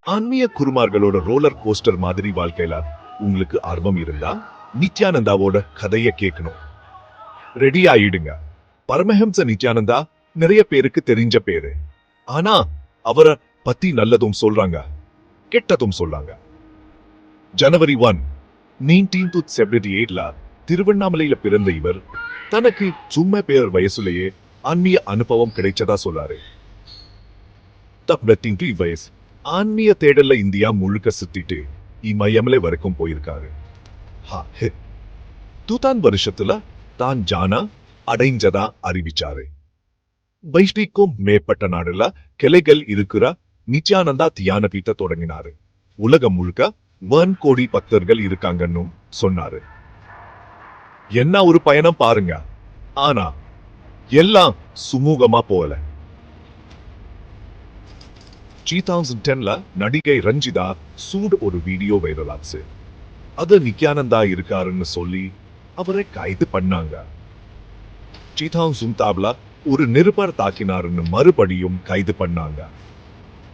ஆன்மீக குருமார்களோட roller coaster மாதிரி வாழ்க்கையில உங்களுக்கு ஆர்வம் இருந்தா நித்யானந்தாவோட கதைய கேட்கணும். ரெடி ஆயிடுங்க. பரமஹம்ச நித்யானந்தா நிறைய பேருக்கு தெரிஞ்ச பேரு. ஆனா அவரை பத்தி நல்லதும் சொல்றாங்க. கெட்டதும் சொல்றாங்க ஜனவரி ஒன் நைன்டீன் செவன்டி எயிட்ல திருவண்ணாமலையில பிறந்த இவர் தனக்கு சும்மா பேர் வயசுலயே ஆன்மீக அனுபவம் கிடைச்சதா சொல்லாரு. தப்டத்தின் வயசு. ஆன்மீக தேடல்ல இந்தியா முழுக்க சுத்திட்டு இமயமலை வரைக்கும் போயிருக்காரு. ஹா, தூதான் வருஷத்துல தான் ஜானா அடைஞ்சதா அறிவிச்சாரு. வைஷ்ணிக்கும் மேற்பட்ட நாடுல கிளைகள் இருக்கிற நித்யானந்தா தியான பீட்ட தொடங்கினாரு. உலகம் முழுக்க ஒன் கோடி பக்தர்கள் இருக்காங்கன்னு சொன்னாரு. என்ன ஒரு பயணம் பாருங்க. ஆனா எல்லாம் சுமூகமா போகல. 2010ல நடிகை ரஞ்சிதா சூடு ஒரு வீடியோ வைரல் ஆச்சு அது நித்யானந்தா இருக்காருன்னு சொல்லி அவரை கைது பண்ணாங்க. 2010ல ஒரு நிருபர் தாக்கினாருன்னு மறுபடியும் கைது பண்ணாங்க.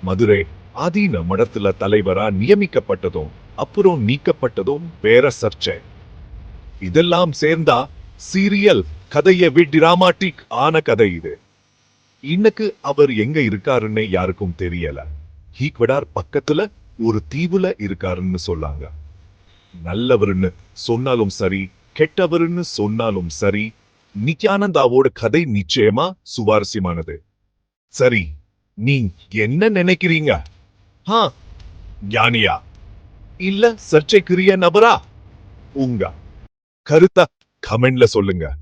மதுரை ஆதீன மடத்துல தலைவரா நியமிக்கப்பட்டதும் அப்புறம் நீக்கப்பட்டதும் வேற சர்ச்சை. இதெல்லாம் சேர்ந்தா சீரியல் கதைய விட் டிராமாட்டிக் ஆன கதை இது. இன்னைக்கு அவர் எங்க இருக்காருன்னு யாருக்கும் தெரியல. ஈக்வடார் பக்கத்துல ஒரு தீவுல இருக்காருன்னு சொல்லாங்க. நல்லவருன்னு சொன்னாலும் சரி கெட்டவருன்னு சொன்னாலும் சரி நித்யானந்தாவோட கதை நிச்சயமா சுவாரஸ்யமானது. சரி நீ என்ன நினைக்கிறீங்க? ஹா ஞானியா? இல்ல சர்ச்சைக்குரிய நபரா? உங்க கருத்தா கமெண்ட்ல சொல்லுங்க.